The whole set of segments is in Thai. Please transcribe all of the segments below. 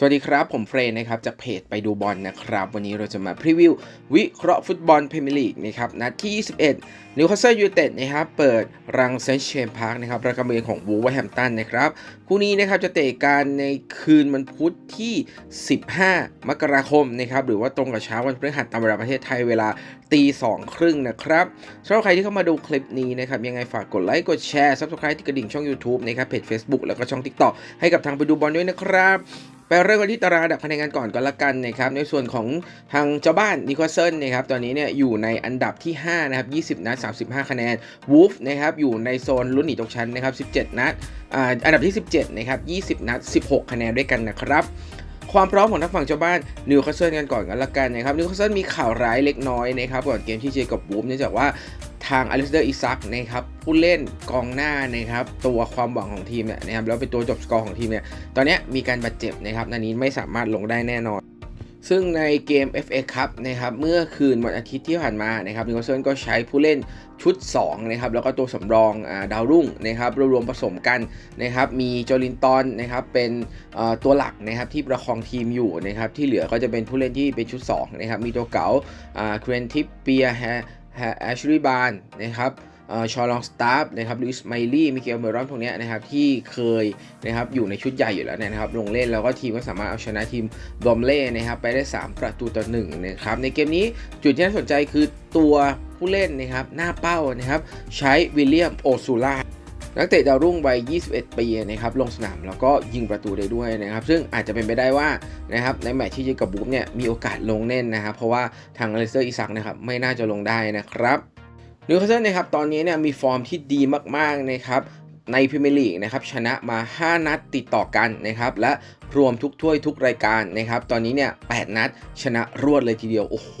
สวัสดีครับ ผมเฟรนนะครับจากเพจไปดูบอลนะครับ วันนี้เราจะมาพรีวิว วิเคราะห์ฟุตบอลพรีเมียร์ลีกนะครับนัดที่ 21นิวคาสเซิลยูไนเต็ดนะครับเปิดรังเซนเชมพาร์คนะครับระกำเมืองของวูเวอร์แฮมตันนะครับคู่นี้นะครับจะเตะกันในคืนวันพุธที่ 15 มกราคมนะครับหรือว่าตรงกับเช้าวันพฤหัสตามเวลาประเทศไทยเวลาตีสองครึ่งนะครับสำหรับใครที่เข้ามาดูคลิปนี้นะครับยังไงฝากกดไลค์กดแชร์ Subscribe ที่กระดิ่งช่อง YouTube นะครับเพจ Facebook แล้วก็ช่อง TikTok ให้กับทางไปดูบอลด้วยนะครับ ไปเริ่มกันที่ตารางดับคะแนนกันก่อนก็แล้วกันนะครับในส่วนของทางเจ้าบ้านนิโคลเซิลนะครับตอนนี้เนี่ยอยู่ในอันดับที่5นะครับ20 นัด 35 คะแนนวูฟนะครับอยู่ในโซนลุ้นหนีตกชั้นนะครับ 17 นัดอันดับที่ 17นะครับ20 นัด 16 คะแนนด้วยกันนะครับความพร้อมของทั้งฝั่งเจ้าบ้านนิวคาสเซิลกันก่อนกันละกันนะครับนิวคาสเซิลมีข่าวร้ายเล็กน้อยนะครับก่อนเกมที่เจอกับวูฟเนื่องจากว่า ทางอลิสเดอร์อิซักนะครับผู้เล่นกองหน้านะครับตัวความหวังของทีมเนี่ยนะครับแล้วเป็นตัวจบสกอร์ของทีมเนี่ยตอนนี้มีการบาดเจ็บนะครับนันนี้ไม่สามารถลงได้แน่นอน ซึ่งในเกม FA Cup นะครับเมื่อคืนวันอาทิตย์ที่ผ่านมานะครับนิโคลเซนก็ใช้ผู้เล่นชุด2นะครับแล้วก็ตัวสำรองอาดาวรุ่งนะครับรวมผสมกันนะครับมีโจลินตันนะครับเป็นตัวหลักนะครับที่ประคองทีมอยู่นะครับที่เหลือก็จะเป็นผู้เล่นที่เป็นชุด2นะครับมีตัวเก๋าเครนทิปเปีย แอชลีย์บานนะครับชอลองสตาร์ฟนะครับลุยส์ไมลี่มิเกลเมรอนพวกเนี้ยนะครับที่เคยนะครับอยู่ในชุดใหญ่อยู่แล้วเนี่ยนะครับลงเล่นแล้วก็ทีมก็สามารถเอาชนะทีมบอมเล่นะครับไปได้ 3 ประตูต่อ1นะครับในเกมนี้จุดที่น่าสนใจคือตัวผู้เล่นนะครับหน้าเป้านะครับใช้วิลเลียมโอซูล่า นักเตะดาวรุ่งวัย 21 ปีนะครับลงสนามแล้วก็ยิงประตูได้ด้วยนะครับ ซึ่งอาจจะเป็นไปได้ว่านะครับในแมตช์ที่เจอกับบูฟเนี่ยมีโอกาสลงเล่นนะครับ เพราะว่าทางอเลสเตอร์อิซักนะครับไม่น่าจะลงได้นะครับนิวคาสเซิลนะครับตอนนี้เนี่ยมีฟอร์มที่ดีมากๆนะครับในพรีเมียร์ลีกนะครับชนะมา 5 นัดติดต่อกันนะครับและรวมทุกถ้วยทุกรายการนะครับ ตอนนี้เนี่ย 8 นัดชนะรวดเลยทีเดียว โอ้โห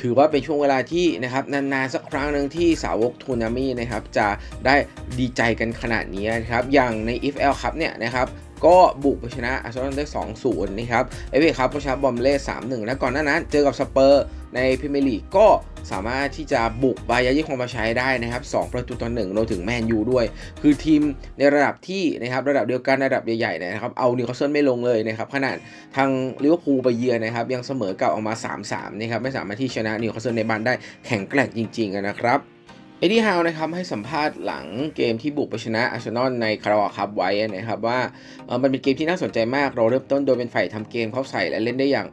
ถือว่าเป็นช่วงเวลาที่นะครับนานๆสักครั้งหนึ่งที่สาวกทูนามินะครับจะได้ดีใจกันขนาดนี้นะครับอย่างใน FL ครับเนี่ยนะครับ ก็บุกไปชนะอาร์เซนอลได้ 2-0 นะครับเอฟเอครับก็ชนะบอมเล่ 3-1 และก่อนหน้านั้นเจอกับสเปอร์ในพรีเมียร์ลีกก็สามารถที่จะบุกบายายิคองมาใช้ได้นะครับ 2 ประตูต่อ1รวมถึงแมนยูด้วย คือทีมในระดับที่นะครับระดับเดียวกันระดับใหญ่ๆนะครับเอานิวคาสเซิลไม่ลงเลยนะครับขนาดทางลิเวอร์พูลไปเยือนนะครับยังเสมอกับออกมา 3-3 นะครับไม่สามารถที่ชนะนิวคาสเซิลในบ้านได้แข็งแกร่งจริงๆนะครับ เอ็ดดี้ฮาวนะครับให้สัมภาษณ์หลังเกมที่บุกไปชนะอาร์เซนอลในคาราบาคัพไว้นะครับว่ามันเป็นเกมที่น่าสนใจมากเราเริ่มต้นโดยเป็นฝ่ายทำเกมเข้าใส่และเล่นได้อย่าง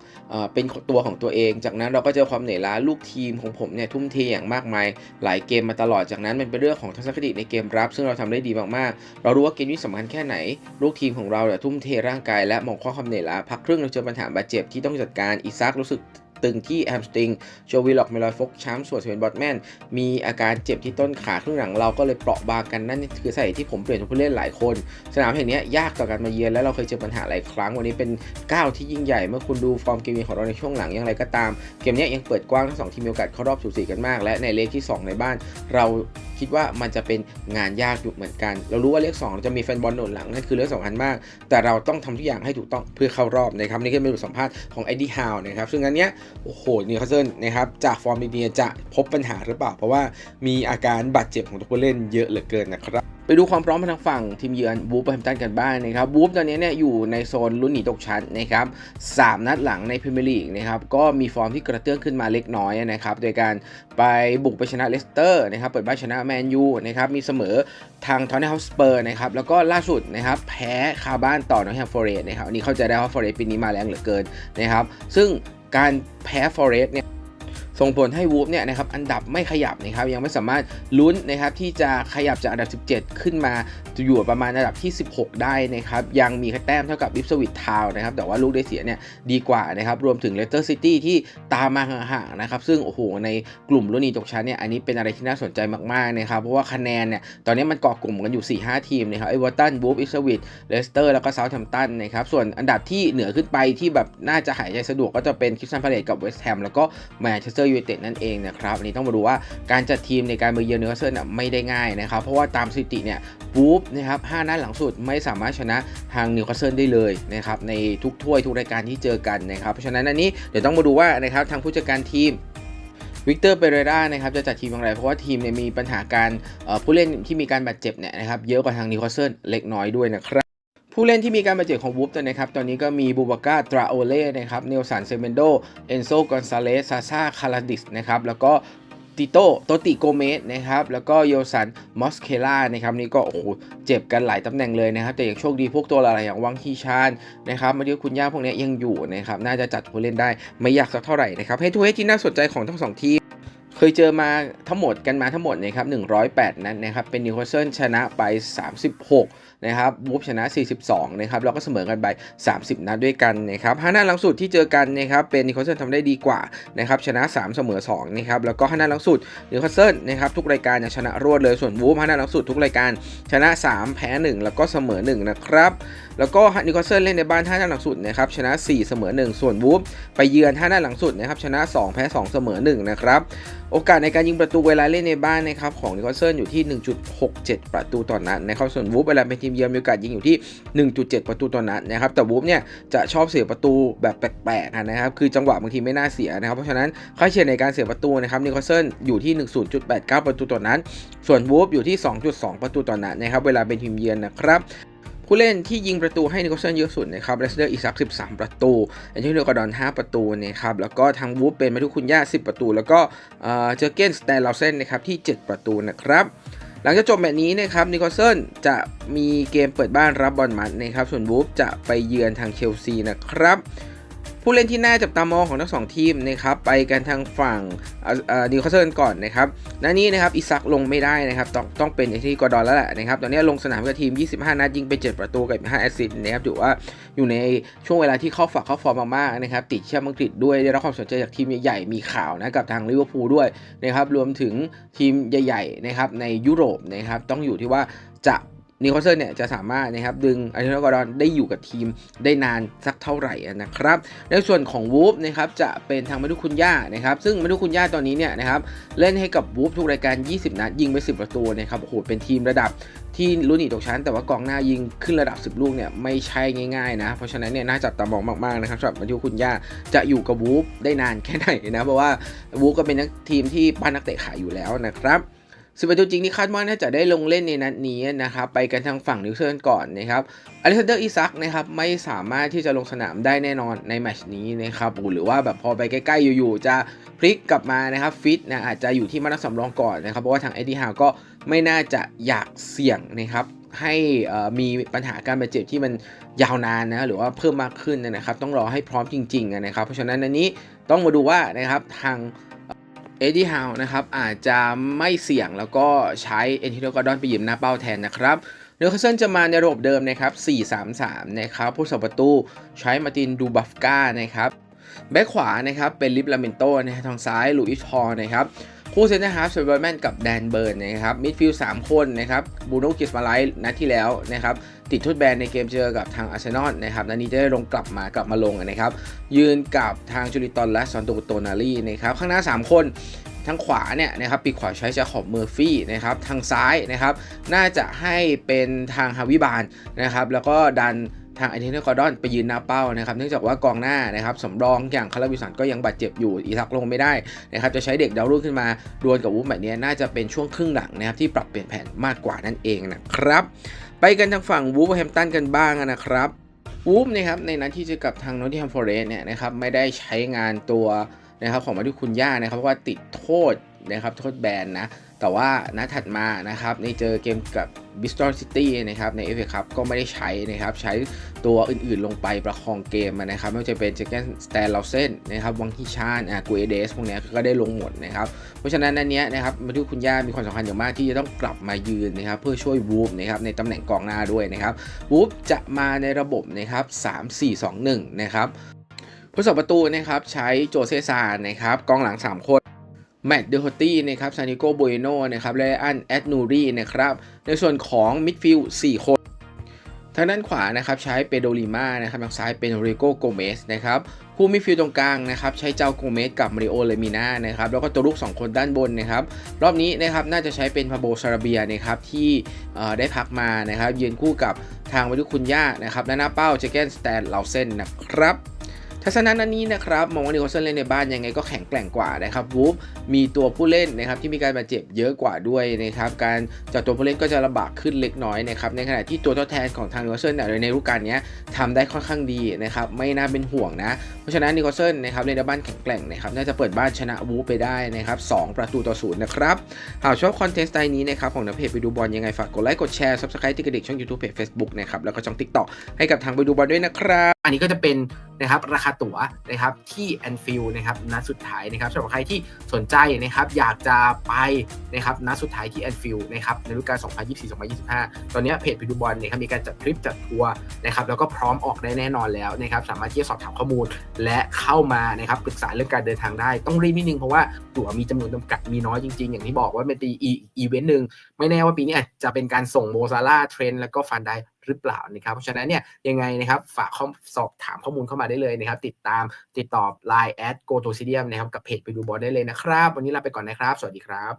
เป็นตัวของตัวเอง จากนั้นเราก็เจอความเหนื่อยล้าลูกทีมของผมเนี่ยทุ่มเทอย่างมากมาย หลายเกมมาตลอดจากนั้นมันเป็นเรื่องของทัศนคติในเกมรับ ซึ่งเราทำได้ดีมากๆ เรารู้ว่าเกมนี้สำคัญแค่ไหน ลูกทีมของเราเนี่ยทุ่มเทร่างกายและมองข้อความเหนื่อยล้าพักครึ่งเราเจอปัญหาบาดเจ็บที่ต้องจัดการอีซักรู้สึก ตึงที่แอมสตริงโจวิล็อกเมลอยฟกช้ำส่วนเซเวนบอตแมนมีอาการเจ็บที่ต้นขาครึ่งหลังเราก็เลยเปราะบางกันนั่นคือสาเหตุที่ผมเปลี่ยนผู้เล่นหลายคน สนามแห่งนี้ยากต่อการมาเยือนและเราเคยเจอปัญหาหลายครั้งวันนี้เป็นก้าวที่ยิ่งใหญ่เมื่อคุณดูฟอร์มเกมของเราในช่วงหลังอย่างไรก็ตาม เกมนี้ยังเปิดกว้างทั้งสองทีมมีโอกาสเข้ารอบสูสีกันมาก และในเลขที่ 2 ในบ้าน เราคิดว่ามันจะเป็นงานยากอยู่เหมือนกัน เรารู้ว่าเลข2เราจะมีแฟนบอลหนุนหลังนั่นคือเรื่องสำคัญมาก แต่เราต้องทำทุกอย่างให้ถูกต้องเพื่อเข้ารอบนะครับนี่ก็เป็นบทสัมภาษณ์ของไอดีฮาวนะครับซึ่งอันเนี้ยโอ้โหนิวคาสเซิลนะครับจากฟอร์มดีๆจะพบปัญหาหรือเปล่า เพราะว่ามีอาการบาดเจ็บของตัวผู้เล่นเยอะเหลือเกินนะครับไปดูความพร้อมทางฝั่งทีมเยือนวูฟแฮมตันกันบ้างนะครับวูฟตอนนี้เนี่ยอยู่ในโซนลุ้นหนีตกชั้นนะครับสามนัดหลังในพรีเมียร์ลีกนะครับก็มีฟอร์มที่กระเตื้องขึ้นมาเล็กน้อยนะครับโดยการไปบุกไปชนะเลสเตอร์นะครับเปิดบ้านชนะแมนยูนะครับมีเสมอทางทอนเนลสเปอร์นะครับแล้วก็ล่าสุดนะครับแพ้คาบ้านต่อนอตแฮมฟอร์เรสนะครับอันนี้เข้าใจได้ว่าฟอร์เรสปีนี้มาแรงเหลือเกินนะครับซึ่ง การแพ้ฟอเรสเนี่ย ส่งผลให้วูฟเนี่ยนะครับอันดับไม่ขยับนะครับยังไม่สามารถลุ้นนะครับที่จะขยับจากอันดับ 17 ขึ้นมาอยู่ประมาณอันดับที่ 16 ได้นะครับยังมีแต้มเท่ากับอิฟสวิตทาวนะครับแต่ว่าลูกได้เสียเนี่ยดีกว่านะครับรวมถึงเลสเตอร์ซิตี้ที่ตามมาห่างๆนะครับซึ่งโอ้โหในกลุ่มลุนหนีตกชั้นเนี่ยอันนี้เป็นอะไรที่น่าสนใจมากๆนะครับเพราะว่าคะแนนเนี่ยตอนนี้มันเกาะกลุ่มกันอยู่ 4-5 ทีมนะครับเอวอร์ตันวูฟอิสวิตเลสเตอร์แล้วก็เซาท์แฮมป์ตันนะครับส่วนอันดับที่เหนือขึ้นไปที่แบบน่าจะหายใจสะดวกก็จะเป็นคริสตันพาเลตกับเวสต์แฮมแล้วก็แมนเชสเตอร์ยูไนเต็ดนั่นเองนะครับอันนี้ต้องมาดูว่าการจัดทีมในการมาเยือนนิวคาสเซิลไม่ได้ง่ายนะครับ เพราะว่าตามสถิติเนี่ยวูฟนะครับ5นัดหลังสุดไม่สามารถชนะทางนิวคาสเซิลได้เลยนะครับในทุกถ้วยทุกรายการที่เจอกันนะครับ เพราะฉะนั้นอันนี้เดี๋ยวต้องมาดูว่านะครับทางผู้จัดการทีมวิกเตอร์เปเรรานะครับจะจัดทีมอย่างไร เพราะว่าทีมเนี่ยมีปัญหาการผู้เล่นที่มีการบาดเจ็บเนี่ยนะครับเยอะกว่าทางนิวคาสเซิลเล็กน้อยด้วยนะครับ ผู้เล่นที่มีการบาดเจ็บของวูฟนะครับ ตอนนี้ก็มีบูบาก้าตราโอเล่นะครับ เนลสันเซเมนโด เอนโซกอนซาเลสซาซาคาราดิสนะครับ แล้วก็ติโตโตติโกเมสนะครับ แล้วก็โยสันมอสเคล่านะครับ นี่ก็โอ้โหเจ็บกันหลายตำแหน่งเลยนะครับ แต่อยังโชคดีพวกตัวอะไรอย่างวังฮีชานนะครับ มาดียวคุณย่าพวกนี้ยังอยู่นะครับ น่าจะจัดผู้เล่นได้ไม่ยากสักเท่าไหร่นะครับ ให้ทุกเฮที่น่าสนใจของทั้งสองทีมเคยเจอมาทั้งหมดกันมาทั้งหมดนะครับ108 นัดนะครับ เป็นนิวคาสเซิลชนะไป 36 นะครับวูฟชนะ 42 นะครับแล้วก็เสมอกันไป 30 นัดด้วยกันนะครับห้านัดหลังสุดที่เจอกันนะครับเป็นนิวคาสเซิลทำได้ดีกว่านะครับชนะ 3 เสมอ2นะครับแล้วก็ห้านัดหลังสุดนิวคาสเซิลนะครับทุกรายการชนะรวดเลยส่วนวูฟห้านัดหลังสุดทุกรายการชนะ 3 แพ้ 1 แล้วก็เสมอ 1 นะครับแล้วก็นิวคาสเซิลเล่นในบ้าน5นัดหลังสุดนะครับชนะ 4 เสมอ 1 ส่วนวูฟไปเยือน5นัดหลังสุดนะครับชนะ 2 แพ้ 2 เสมอ 1 นะครับโอกาสในการยิงประตูเวลาเล่นในบ้านนะครับของนิโคลเซิลอยู่ที่ 1.67 ประตูต่อนนัดนะครับส่วนวูฟเวลาเป็นทีมเยือนมีโอกาสยิงอยู่ที่ 1.7 ประตูต่อนนัดนะครับแต่วูฟเนี่ยจะชอบเสียประตูแบบแปลกๆนะครับคือจังหวะบางทีไม่น่าเสียนะครับเพราะฉะนั้นค่าเฉลี่ยในการเสียประตูนะครับนิโคลเซิลอยู่ที่ 10.89 ประตูต่อนนัดส่วนวูฟอยู่ที่ 2.2 ประตูต่อนนัดนะครับเวลาเป็นทีมเยือนนะครับผู้เล่นที่ยิงประตูให้นิโคลเซิลเยอะสุดนะครับเรสเดอร์อีซัก 13 ประตูแอนโทนิโอกอดอน 5 ประตูนะครับ แล้วก็ทางวูฟเป็นมาทุกคุณย่า 10 ประตู แล้วก็เจอเกนสแตนลาเซนนะครับที่ 7 ประตูนะครับ หลังจากจบแมตช์นี้นะครับนิโคลเซนจะมีเกมเปิดบ้านรับบอลมัดนะครับส่วนวูฟจะไปเยือนทางเชลซีนะครับ ผู้เล่นที่น่าจับตามองของทั้งสองทีมนะครับไปกันทางฝั่งนิวคาสเซิลก่อนนะครับนัดนี้นะครับอิซักลงไม่ได้นะครับต้องต้องเป็นอย่างที่กอดอนแล้วแหละนะครับตอนนี้ลงสนามกับทีม 25 นัดยิงไป 7 ประตูกับ5แอสซิสต์นะครับถือว่าอยู่ในช่วงเวลาที่เข้าฝักเข้าฟอร์มมากๆนะครับติดแชมป์อังกฤษด้วยได้รับความสนใจจากทีมใหญ่ๆมีข่าวนะกับทางลิเวอร์พูลด้วยนะครับรวมถึงทีมใหญ่ๆนะครับในยุโรปนะครับต้องอยู่ที่ว่าจะ นิโคลเซิลเนี่ยจะสามารถนะครับดึงอาร์เทนกอร์ดอนได้อยู่กับทีมได้นานสักเท่าไหร่นะครับ ในส่วนของวูฟนะครับจะเป็นทางมาดุคุณย่านะครับซึ่งมาดุคุณย่าตอนนี้เนี่ยนะครับเล่นให้กับวูฟทุกรายการ 20 นัดยิงไป 10 ประตูนะครับโอ้โหเป็นทีมระดับที่ลุ้นหนีตกชั้น แต่ว่ากองหน้ายิงขึ้นระดับ 10 ลูกเนี่ยไม่ใช่ง่ายๆนะ เพราะฉะนั้นเนี่ยน่าจับตามองมากๆนะครับสำหรับมาดุคุณย่าจะอยู่กับวูฟได้นานแค่ไหนนะเพราะว่าวูฟก็เป็นนักทีมที่ปั้นนักเตะขายอยู่แล้วนะครับ สิบประตูจริงที่คาดว่าน่าจะได้ลงเล่นในนัดนี้นะครับไปกันทางฝั่งนิวเซิลก่อนนะครับอเล็กซานเดอร์อิซักนะครับไม่สามารถที่จะลงสนามได้แน่นอนในแมตช์นี้นะครับหรือว่าแบบพอไปใกล้ๆอยู่ๆจะพลิกกลับมานะครับฟิตนะอาจจะอยู่ที่มานักสำรองก่อนนะครับเพราะว่าทางเอ็ดดี้ฮาวก็ไม่น่าจะอยากเสี่ยงนะครับให้มีปัญหาการบาดเจ็บที่มันยาวนานนะหรือว่าเพิ่มมากขึ้นนะครับ ต้องรอให้พร้อมจริงๆนะครับ เพราะฉะนั้นอันนี้ต้องมาดูว่านะครับทาง เอ็ดดี้ฮาวนะครับอาจจะไม่เสี่ยงแล้วก็ใช้เอ็นทิโดกอดอนไปยืมหน้าเป้าแทนนะครับเนวคาสเซิลจะมาในระบบเดิมนะครับ 4-3-3 นะครับ ผู้สับประตูใช้มาตินดูบัฟกานะครับ แบ็คขวานะครับเป็นลิฟลาเมนโตนะทางซ้ายลุยส์ฮอร์นะครับคู่เซนเตอร์ฮาร์ฟเซอร์เบอร์แมนกับแดนเบิร์นนะครับมิดฟิลด์3คนนะครับบูโนกิสมาไลท์นัดที่แล้วนะครับ ติดทุดแบนในเกมเจอกับทางอาร์เซนอลนะครับนันนี้จะได้ลงกลับมากลับมาลงนะครับ ยืนกับทางจูริตอนและซอนโตโตนารีนะครับ ข้างหน้า 3 คนทางขวาเนี่ยนะครับปีกขวาใช้จะขอบเมอร์ฟี่นะครับทางซ้ายนะครับ น่าจะให้เป็นทางฮาวิบานนะครับ แล้วก็ดัน ทางไอเทนเนอร์กอร์ดอนไปยืนหน้าเป้านะครับเนื่องจากว่ากองหน้านะครับสำรองอย่างคาราบิสันก็ยังบาดเจ็บอยู่อีทักลงไม่ได้นะครับจะใช้เด็กดาวรุ่งขึ้นมาดวลกับวูฟแบบนี้น่าจะเป็นช่วงครึ่งหลังนะครับที่ปรับเปลี่ยนแผนมากกว่านั่นเองนะครับ ไปกันทางฝั่งวูฟแฮมตันกันบ้างนะครับวูฟนะครับในนั้นที่จะกับทางนอตติแฮมฟอร์เรสเนี่ยนะครับไม่ได้ใช้งานตัวนะครับของมาดุคุณย่านะครับเพราะว่าติดโทษนะครับโทษแบนนะ แต่ว่านัดถัดมานะครับในเจอเกมกับบิสตันซิตี้นะครับในเอฟเอคัพก็ไม่ได้ใช้นะครับ ใช้ตัวอื่นๆลงไปประคองเกมนะครับ ไม่ว่าจะเป็นเจเกนสแตนลาเซนนะครับวังฮิชานอ่ากูเอเดสพวกนี้ก็ได้ลงหมดนะครับ เพราะฉะนั้นอันนี้นะครับมาดูคุณย่ามีความสำคัญอย่างมากที่จะต้องกลับมายืนนะครับ เพื่อช่วยวูฟนะครับในตำแหน่งกองหน้าด้วยนะครับวูฟจะมาในระบบนะครับ3-4-2-1 นะครับผู้สับประตูนะครับใช้โจเซซานนะครับกองหลัง 3 คน แมตต์เดอร์ฮตี้นะครับซานิโกโบเอโนนะครับและอันแอดนูรีนะครับ ในส่วนของมิดฟิลด์4คนทางด้านขวานะครับใช้เปโดลิมานะครับทางซ้ายเป็นริโกโกเมสนะครับคู่มิดฟิลด์ตรงกลางนะครับใช้เจ้าโกเมสกับมาริโอเลมิน่านะครับแล้วก็ตัวลูก 2 คนด้านบนนะครับรอบนี้นะครับน่าจะใช้เป็นพาโบซาราเบียนะครับที่ได้พักมานะครับยืนคู่กับทางวัตุคุณย่านะครับและหน้าเป้าเจเกนสแตนเลาเซนนะครับ ทัศนะนันนี้นะครับมองว่านิโคลสันเล่นในบ้านยังไงก็แข็งแกร่งกว่านะครับวูฟมีตัวผู้เล่นนะครับที่มีการบาดเจ็บเยอะกว่าด้วยนะครับการจัดตัวผู้เล่นก็จะลำบากขึ้นเล็กน้อยนะครับในขณะที่ตัวทดแทนของทางนิโคลสันเนี่ยในฤดูกาลนี้ทำได้ค่อนข้างดีนะครับไม่น่าเป็นห่วงนะ เพราะฉะนั้นนิโคลสันนะครับเล่นในบ้านแข็งแกร่งนะครับน่าจะเปิดบ้านชนะวูฟไปได้นะครับสองประตูต่อศูนย์นะครับหากชอบคอนเทนต์สไตล์นี้นะครับของนักเพจไปดูบอลยังไงฝากกดไลค์กดแชร์ซับสไครต์ที่กระดิ่งช่อง YouTube เพจ Facebook นะครับแล้วก็ช่อง TikTok ให้กับทางไปดูบอลด้วยนะครับอันนี้ก็จะเป็น นะครับราคาตั๋วนะครับที่แอนฟิลนะครับนัดสุดท้ายนะครับสำหรับใครที่สนใจนะครับอยากจะไปนะครับนัดสุดท้ายที่แอนฟิลนะครับในฤดูกาล 2024-2025 ตอนนี้เพจไปดูบอลนะครับมีการจัดทริปจัดทัวร์นะครับแล้วก็พร้อมออกได้แน่นอนแล้วนะครับสามารถที่จะสอบถามข้อมูลและเข้ามานะครับปรึกษาเรื่องการเดินทางได้ ต้องรีบนิดนึงเพราะว่าตั๋วมีจำนวนจำกัดมีน้อยจริงๆ อย่างที่บอกว่าเป็นตีอีเวนต์หนึ่งไม่แน่ว่าปีนี้อาจจะเป็นการส่งโมซาร่าเทรนแล้วก็ฟันได หรือเปล่านะครับเพราะฉะนั้นเนี่ยยังไงนะครับฝากข้อสอบถามข้อมูลเข้ามาได้เลยนะครับ ติดตามติดต่อ Line แอดโกโตซิเดียมนะครับกับเพจไปดูบอลได้เลยนะครับ วันนี้ลาไปก่อนนะครับ สวัสดีครับ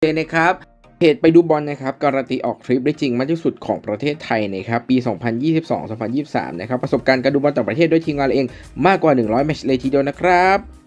เนะครับเพจไปดูบอลนะครับการันตีออกทริปได้จริงมากที่สุดของประเทศไทยนะครับปี 2022-2023 นะครับประสบการณ์การดูบอลต่างประเทศด้วยทีมงานเราเองมากกว่า 100 แมตช์เลยทีเดียวนะครับ